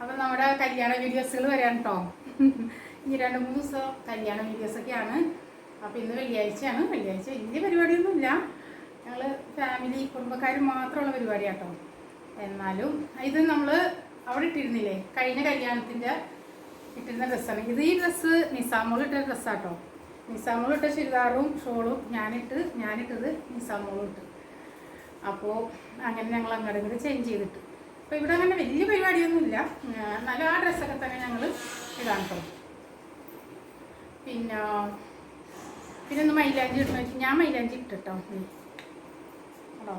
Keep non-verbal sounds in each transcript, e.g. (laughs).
അപ്പം നമ്മുടെ കല്യാണ വീഡിയോസുകൾ വരാൻ കേട്ടോ (laughs) ഇനി രണ്ട് മൂന്ന് ദിവസം കല്യാണ വീഡിയോസൊക്കെയാണ് അപ്പോൾ ഇന്ന് വെള്ളിയാഴ്ചയാണ്. വെള്ളിയാഴ്ച വലിയ പരിപാടിയൊന്നുമില്ല. ഞങ്ങൾ ഫാമിലി കുടുംബക്കാർ മാത്രമുള്ള പരിപാടിയാട്ടോ എന്നാലും ഇത് നമ്മൾ അവിടെ ഇട്ടിരുന്നില്ലേ? കഴിഞ്ഞ കല്യാണത്തിന്റെ ഇട്ടിരുന്ന ഡ്രസ്സാണ് ഇത് ഈ ഡ്രസ്സ് നിസാമോൾ ഇട്ട ഡ്രസ്സാട്ടോ നിസാമോൾ ഇട്ട ചുരിദാറും ഷോളും ഞാനിട്ട് ഞാനിട്ടത് നിസാമോളും ഇട്ട്. അപ്പോൾ അങ്ങനെ ഞങ്ങൾ അങ്ങോട്ടും ഇങ്ങോട്ട് ചേഞ്ച് ചെയ്തിട്ട്. അപ്പോൾ ഇവിടെ അങ്ങനെ വലിയ പരിപാടിയൊന്നുമില്ല. എന്നാലും ആ ഡ്രസ്സൊക്കെ തന്നെ ഞങ്ങൾ ഇടാൻ കേട്ടോ പിന്നെ പിന്നെ ഒന്ന് മൈലാഞ്ചി ഇടുന്ന വെച്ചാൽ ഞാൻ മൈലാഞ്ചി ഇട്ടിട്ടോ? കേട്ടോ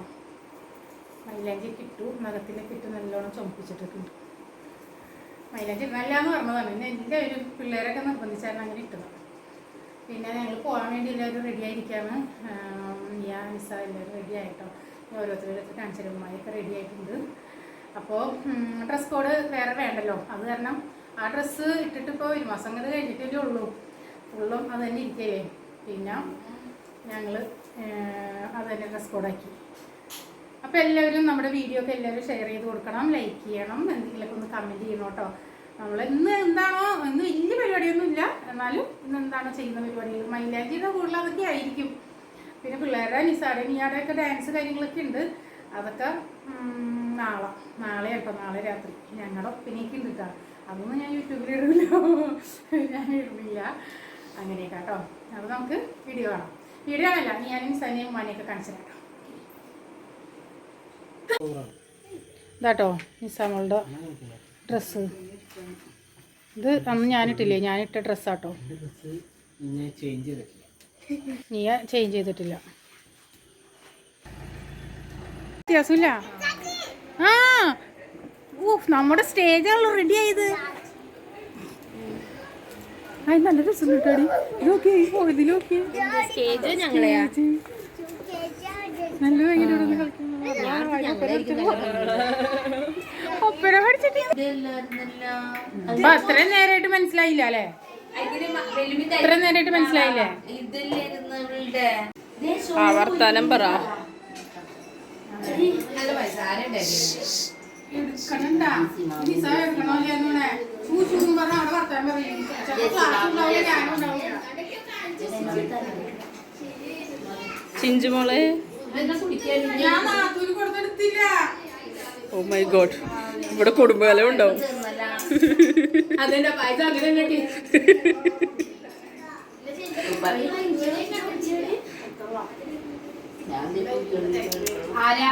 മൈലാഞ്ചി കിട്ടു നഖത്തിലൊക്കെ ഇട്ട് നല്ലോണം ചുമപ്പിച്ചിട്ടിട്ടുണ്ട് മൈലാഞ്ചി നല്ല എന്ന് പറഞ്ഞതാണ്. പിന്നെ എല്ലാവരും പിള്ളേരൊക്കെ നിർബന്ധിച്ചായിരുന്നു അങ്ങനെ ഇട്ടത്. പിന്നെ ഞങ്ങൾ പോകാൻ വേണ്ടി എല്ലാവരും റെഡി ആയിരിക്കാണ്. ഞാൻ നിസ എല്ലാവരും റെഡി ആയിട്ടോ? ഓരോരുത്തരൊക്കെ കാണിച്ചിരുമ്മായൊക്കെ റെഡി ആയിട്ടുണ്ട്. അപ്പോൾ ഡ്രസ് കോഡ് വേറെ വേണ്ടല്ലോ. അത് കാരണം ആ ഡ്രസ്സ് ഇട്ടിട്ട് ഇപ്പോൾ ഒരു മാസം കൂടെ കഴിഞ്ഞിട്ടല്ലേ ഉള്ളൂ. ഫുള്ളും അത് തന്നെ ഇരിക്കല്ലേ. പിന്നെ ഞങ്ങൾ അത് തന്നെ ഡ്രസ് കോഡാക്കി അപ്പോൾ എല്ലാവരും നമ്മുടെ വീഡിയോ ഒക്കെ എല്ലാവരും ഷെയർ ചെയ്ത് കൊടുക്കണം ലൈക്ക് ചെയ്യണം എന്തെങ്കിലുമൊക്കെ ഒന്ന് കമന്റ് ചെയ്യണം കേട്ടോ നമ്മൾ ഇന്ന് എന്താണോ ഇന്ന് വലിയ പരിപാടിയൊന്നുമില്ല. എന്നാലും ഇന്ന് എന്താണോ ചെയ്യുന്ന പരിപാടികൾ മൈലാഞ്ചിയുടെ കൂടുതൽ അതൊക്കെ ആയിരിക്കും. പിന്നെ പിള്ളേരുടെ നിസാടെ നിയാടെ ഡാൻസ് കാര്യങ്ങളൊക്കെ ഉണ്ട്. അതൊക്കെ നാളെ നാളെ കേട്ടോ നാളെ രാത്രി. ഞങ്ങളുടെ ഒപ്പിനേക്ക് ഉണ്ട് കേട്ടോ അതൊന്നും ഞാൻ യൂട്യൂബിൽ ഇടില്ല ഞാൻ ഇടുന്നില്ല അങ്ങനെയൊക്കെ കേട്ടോ അപ്പോൾ നമുക്ക് വീഡിയോ കാണാം. വീഡിയോ ആണല്ല. ഞാനും സനിയും ഉമ്മാനെയൊക്കെ കാണിച്ചു കേട്ടോ ഇതാട്ടോ നിസാമളുടെ ഡ്രസ്സ് ഇത് അന്ന് ഞാനിട്ടില്ലേ ഞാനിട്ട ഡ്രസ്സാട്ടോ നീ ചേഞ്ച് ചെയ്തിട്ടില്ല. വ്യത്യാസമില്ല? ആ. ഊഫ് നമ്മുടെ സ്റ്റേജാണല്ലോ റെഡി ആയത്. അത് നല്ല രസം കിട്ടാടി ഇതൊക്കെ ഇതിലൊക്കെ നല്ല ഭയങ്കര ഒപ്പന പഠിച്ചിട്ട്. അപ്പൊ അത്രയും നേരമായിട്ട് മനസ്സിലായില്ല അല്ലേ? ഇത്ര നേരമായിട്ട് മനസ്സിലായില്ലേ? ആ വർത്താനം പറ. എടുക്കണണ്ടാ? എടുക്കണോ പറഞ്ഞ അവിടെ വർത്താൻ പറയും. ഞാനും ഉണ്ടാവില്ല ചിഞ്ചുമോളെ ഞാൻ നാത്തൂര് കൊടുത്തെടുത്തില്ല ഓ മൈ ഗോഡ് ഇവിടെ കുടുംബകലം ഉണ്ടാവും. അതെന്റെ പൈസ അങ്ങനെ കെട്ടി. ആരാ?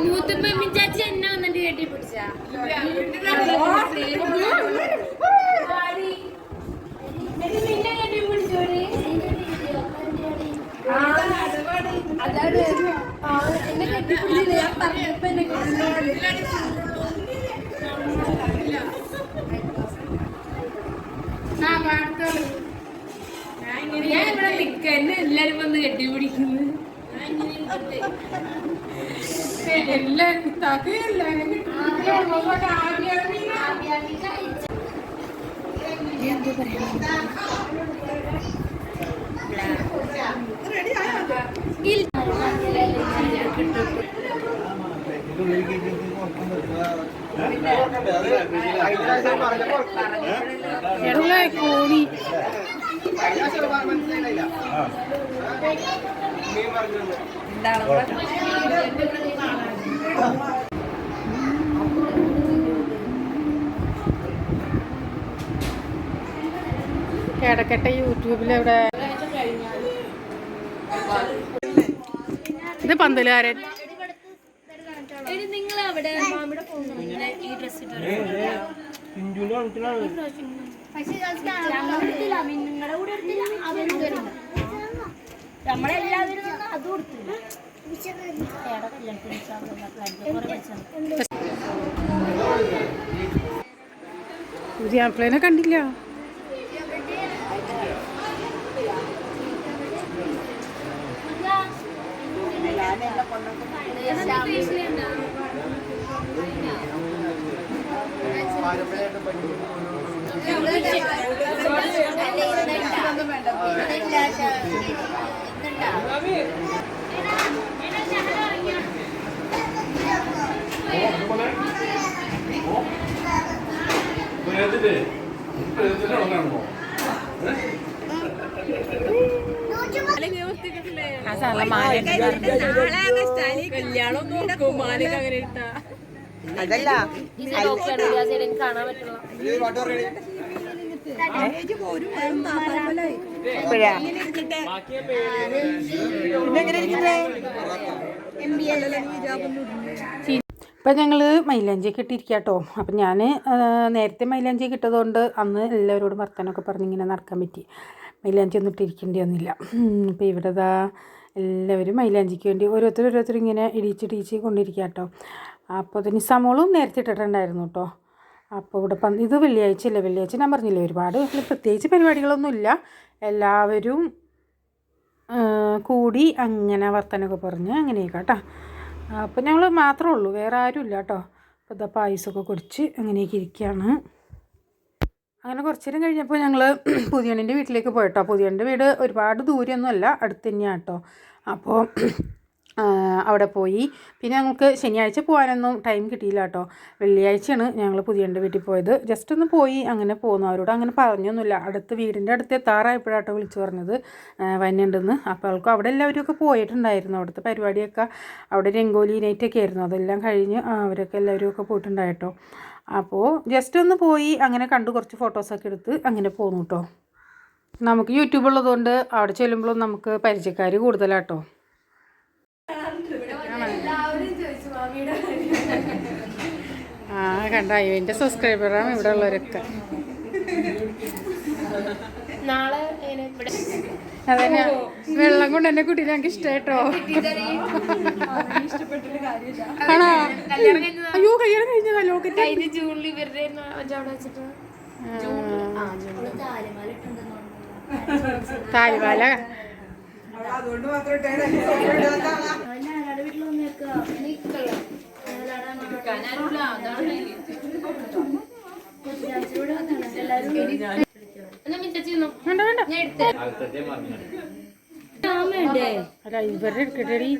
മൂത്തമ്മ ചാച്ചി എന്നെ വന്നിട്ട് കെട്ടി പിടിച്ചാ. അതാണ്. എന്നെ കെട്ടി പിടിച്ചില്ല? ഞാൻ പറഞ്ഞപ്പോ എന്നെ ആ പാടത്തോളൂ ഞാൻ ഇവിടെ നിക്ക എന്നെ എല്ലാരും വന്ന് കെട്ടി പിടിക്കുന്നു. എല്ലാരും എടേ കോണി കിടക്കട്ടെ യൂട്യൂബിലെവിടെ ഇത് പന്തലുകാരൻ. നിങ്ങൾ അവിടെ ഈ ഡ്രസ് പിഞ്ചുവിന്റെ എടുത്തില്ല. നിങ്ങളുടെ കൂടെ എടുത്തില്ല. അവരും നമ്മളെല്ലാവരും അത് കൊടുത്തില്ല. കണ്ടില്ല. ആ സാല മാല കല്യാണം നോക്കും. മാലയൊക്കെ അങ്ങനെ ഇട്ടാ. കാണാൻ പറ്റുള്ള. ഇപ്പം ഞങ്ങൾ മൈലാഞ്ചിയൊക്കെ ഇട്ടിരിക്കുക കേട്ടോ അപ്പം ഞാൻ നേരത്തെ മൈലാഞ്ചി കിട്ടതുകൊണ്ട് അന്ന് എല്ലാവരോടും വർത്തമാനമൊക്കെ പറഞ്ഞ് ഇങ്ങനെ നടക്കാൻ പറ്റി. മൈലാഞ്ചി ഒന്നും ഇട്ടിരിക്കേണ്ടി വന്നില്ല. അപ്പോൾ ഇവിടെ എല്ലാവരും മൈലാഞ്ചിക്ക് വേണ്ടി ഓരോരുത്തർ ഓരോരുത്തർ ഇങ്ങനെ ഇടിച്ച് ഇടിച്ച് കൊണ്ടിരിക്കുക കേട്ടോ അപ്പോൾ അത് നിസാമോളും നേരത്തെ ഇട്ടിട്ടുണ്ടായിരുന്നു കേട്ടോ അപ്പോൾ ഇവിടെ പന്ത് ഇത് വെള്ളിയാഴ്ച അല്ലേ? വെള്ളിയാഴ്ച ഞാൻ പറഞ്ഞില്ലേ ഒരുപാട് പ്രത്യേകിച്ച് പരിപാടികളൊന്നുമില്ല. എല്ലാവരും കൂടി അങ്ങനെ വർത്തനമൊക്കെ പറഞ്ഞ് അങ്ങനെയൊക്കെ കേട്ടോ അപ്പോൾ ഞങ്ങൾ മാത്രമേ ഉള്ളൂ വേറെ ആരും ഇല്ല കേട്ടോ അപ്പോൾ ഇതാ പായസമൊക്കെ കുടിച്ച് അങ്ങനെയൊക്കെ ഇരിക്കുകയാണ് അങ്ങനെ കുറച്ച് നേരം കഴിഞ്ഞപ്പോൾ ഞങ്ങൾ പുതിയണ്ണിന്റെ വീട്ടിലേക്ക് പോയിട്ടോ പുതിയണ്ണിന്റെ വീട് ഒരുപാട് ദൂരമൊന്നുമല്ല അടുത്ത് തന്നെയാണ് കേട്ടോ അപ്പോൾ അവിടെ പോയി. പിന്നെ ഞങ്ങൾക്ക് ശനിയാഴ്ച പോകാനൊന്നും ടൈം കിട്ടിയില്ല കേട്ടോ വെള്ളിയാഴ്ചയാണ് ഞങ്ങൾ പുതിയന്റെ വീട്ടിൽ പോയത്. ജസ്റ്റ് ഒന്ന് പോയി അങ്ങനെ പോന്നു അവരോട് അങ്ങനെ പറഞ്ഞൊന്നുമില്ല. അടുത്ത് വീടിന്റെ അടുത്ത് എത്താറായപ്പോഴാട്ടോ വിളിച്ചു പറഞ്ഞത്. വന്നുണ്ടെന്ന് അപ്പോൾ അവൾക്ക് അവിടെ എല്ലാവരും ഒക്കെ പോയിട്ടുണ്ടായിരുന്നു. അവിടുത്തെ പരിപാടിയൊക്കെ അവിടെ രംഗോലി നൈറ്റൊക്കെ ആയിരുന്നു. അതെല്ലാം കഴിഞ്ഞ് അവരൊക്കെ എല്ലാവരും ഒക്കെ പോയിട്ടുണ്ടായിട്ടോ അപ്പോൾ ജസ്റ്റ് ഒന്ന് പോയി അങ്ങനെ കണ്ടു കുറച്ച് ഫോട്ടോസൊക്കെ എടുത്ത് അങ്ങനെ പോന്നു കേട്ടോ നമുക്ക് യൂട്യൂബ് ഉള്ളതുകൊണ്ട് അവിടെ ചെല്ലുമ്പോഴും നമുക്ക് പരിചയക്കാർ കൂടുതലാട്ടോ കണ്ട എന്റെ സബ്സ്ക്രൈബറാണ് ഇവിടെ ഉള്ളവരൊക്കെ നാളെ അതന്നെ. വെള്ളം കൊണ്ട് എന്നെ കുട്ടി ഞങ്ങൾക്ക് ഇഷ്ടമായിട്ടോ ആണോ? അയ്യോ കല്യാണം കഴിഞ്ഞതാ ലോക്കറ്റ്. കഴിഞ്ഞ ജൂണിൽ ഇവരുടെ അവിടെ വെച്ചിട്ട്. താലിമാല അല്ല ഇവരുടെ എടുക്കട്ടെടി.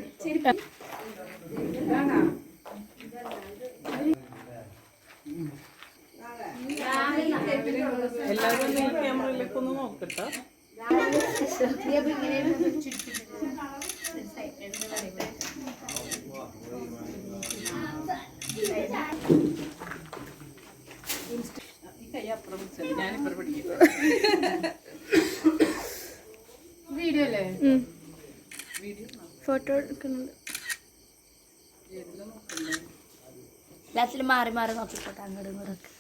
എല്ലാവരും ഈ ക്യാമറയിലേക്ക് ഒന്ന് നോക്കട്ടോ. വീഡിയോ അല്ലേ? ഫോട്ടോ എടുക്കുന്നുണ്ട്. എല്ലാത്തിലും മാറി മാറി നോക്കിക്കോട്ടെ അങ്ങോട്ടും ഇങ്ങോട്ടൊക്കെ.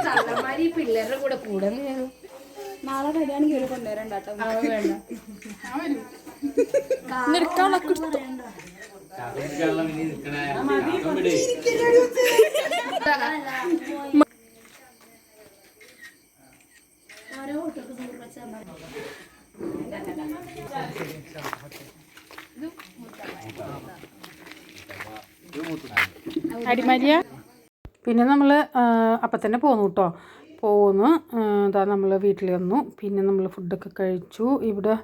കള്ളന്മാര് ഈ പിള്ളേരുടെ കൂടെ കൂടെ നാളെ വരികയാണെങ്കിൽ ഒരു കൊണ്ടുവരണ്ട ഓരോ കുട്ടികൾക്ക് നൂറ് വെച്ചാൽ മതി. അടിമാലിയ? പിന്നെ നമ്മൾ അപ്പം തന്നെ പോന്നു കേട്ടോ പോന്നു ഇതാ നമ്മൾ വീട്ടിൽ വന്നു. പിന്നെ നമ്മൾ ഫുഡൊക്കെ കഴിച്ചു. ഇവിടെ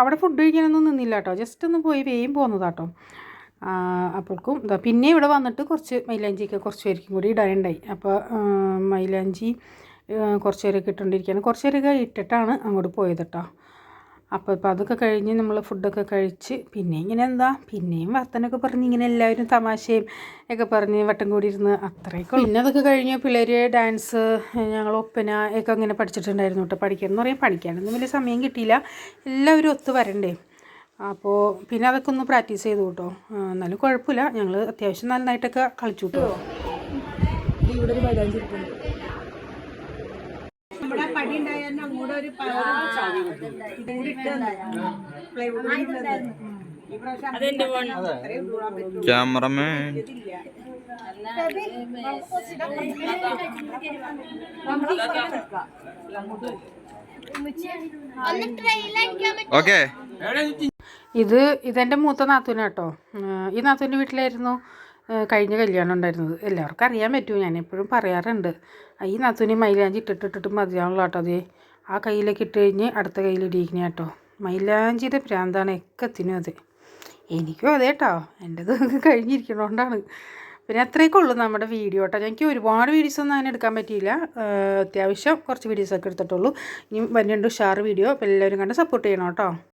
അവിടെ ഫുഡ് കഴിക്കാനൊന്നും നിന്നില്ല കേട്ടോ ജസ്റ്റ് ഒന്ന് പോയി വേഗം പോന്നതാട്ടോ അപ്പോൾക്കും ഇതാ പിന്നെ ഇവിടെ വന്നിട്ട് കുറച്ച് മൈലാഞ്ചിയൊക്കെ കുറച്ച് പേർക്കും കൂടി ഇടാനുണ്ടായി. അപ്പോൾ മൈലാഞ്ചി കുറച്ച് പേരൊക്കെ ഇട്ടുകൊണ്ടിരിക്കുകയാണ് കുറച്ച് പേരൊക്കെ ഇട്ടിട്ടാണ് അങ്ങോട്ട് പോയത് കേട്ടോ അപ്പോൾ ഇപ്പോൾ അതൊക്കെ കഴിഞ്ഞ് നമ്മൾ ഫുഡൊക്കെ കഴിച്ച് പിന്നെ ഇങ്ങനെ എന്താ? പിന്നെയും വർത്തനൊക്കെ പറഞ്ഞ് ഇങ്ങനെ എല്ലാവരും തമാശയും ഒക്കെ പറഞ്ഞ് വട്ടം കൂടി ഇരുന്ന് അത്രയൊക്കെ പിന്നെ അതൊക്കെ കഴിഞ്ഞ് പിള്ളേർ ഡാൻസ് ഞങ്ങൾ ഒപ്പന ഒക്കെ അങ്ങനെ പഠിച്ചിട്ടുണ്ടായിരുന്നു കേട്ടോ പഠിക്കാൻ. എന്ന് പറയാൻ പഠിക്കാനൊന്നും വലിയ സമയം കിട്ടിയില്ല. എല്ലാവരും ഒത്ത് വരണ്ടേ? അപ്പോൾ പിന്നെ അതൊക്കെ ഒന്ന് പ്രാക്ടീസ് ചെയ്തു കേട്ടോ എന്നാലും കുഴപ്പമില്ല. ഞങ്ങൾ അത്യാവശ്യം നന്നായിട്ടൊക്കെ കളിച്ചു കേട്ടോ ക്യാമറമാൻ. ഓക്കെ. ഇത് ഇതെന്റെ മൂത്ത നാത്തൂനാട്ടോ. ഈ നാത്തൂന്റെ വീട്ടിലായിരുന്നു. കഴിഞ്ഞ കല്യാണം ഉണ്ടായിരുന്നത്. എല്ലാവർക്കും അറിയാൻ പറ്റും. ഞാൻ എപ്പോഴും പറയാറുണ്ട്. ഈ നത്തുനി മൈലാഞ്ചി ഇട്ടിട്ടിട്ടിട്ട് മതിയാണല്ലോ കേട്ടോ അതേ. ആ കയ്യിലേക്ക് ഇട്ട് കഴിഞ്ഞ് അടുത്ത കയ്യിൽ ഇടിയിക്കണ കേട്ടോ. മൈലാഞ്ചിയുടെ ഭ്രാന്താണ് എക്കത്തിനും അത്. എനിക്കും അതെ കേട്ടോ. എന്റെത് (laughs) കഴിഞ്ഞിരിക്കണോണ്ടാണ്. പിന്നെ അത്രയൊക്കെ ഉള്ളൂ നമ്മുടെ വീഡിയോ കേട്ടോ. എനിക്ക് ഒരുപാട് വീഡിയോസ് ഒന്നും അങ്ങനെ എടുക്കാൻ പറ്റിയില്ല. അത്യാവശ്യം കുറച്ച് വീഡിയോസൊക്കെ എടുത്തിട്ടുള്ളൂ. ഇനി വരുന്നുണ്ട് ഉഷാറ് വീഡിയോ. അപ്പോൾ എല്ലാവരും കണ്ട് സപ്പോർട്ട് ചെയ്യണം കേട്ടോ.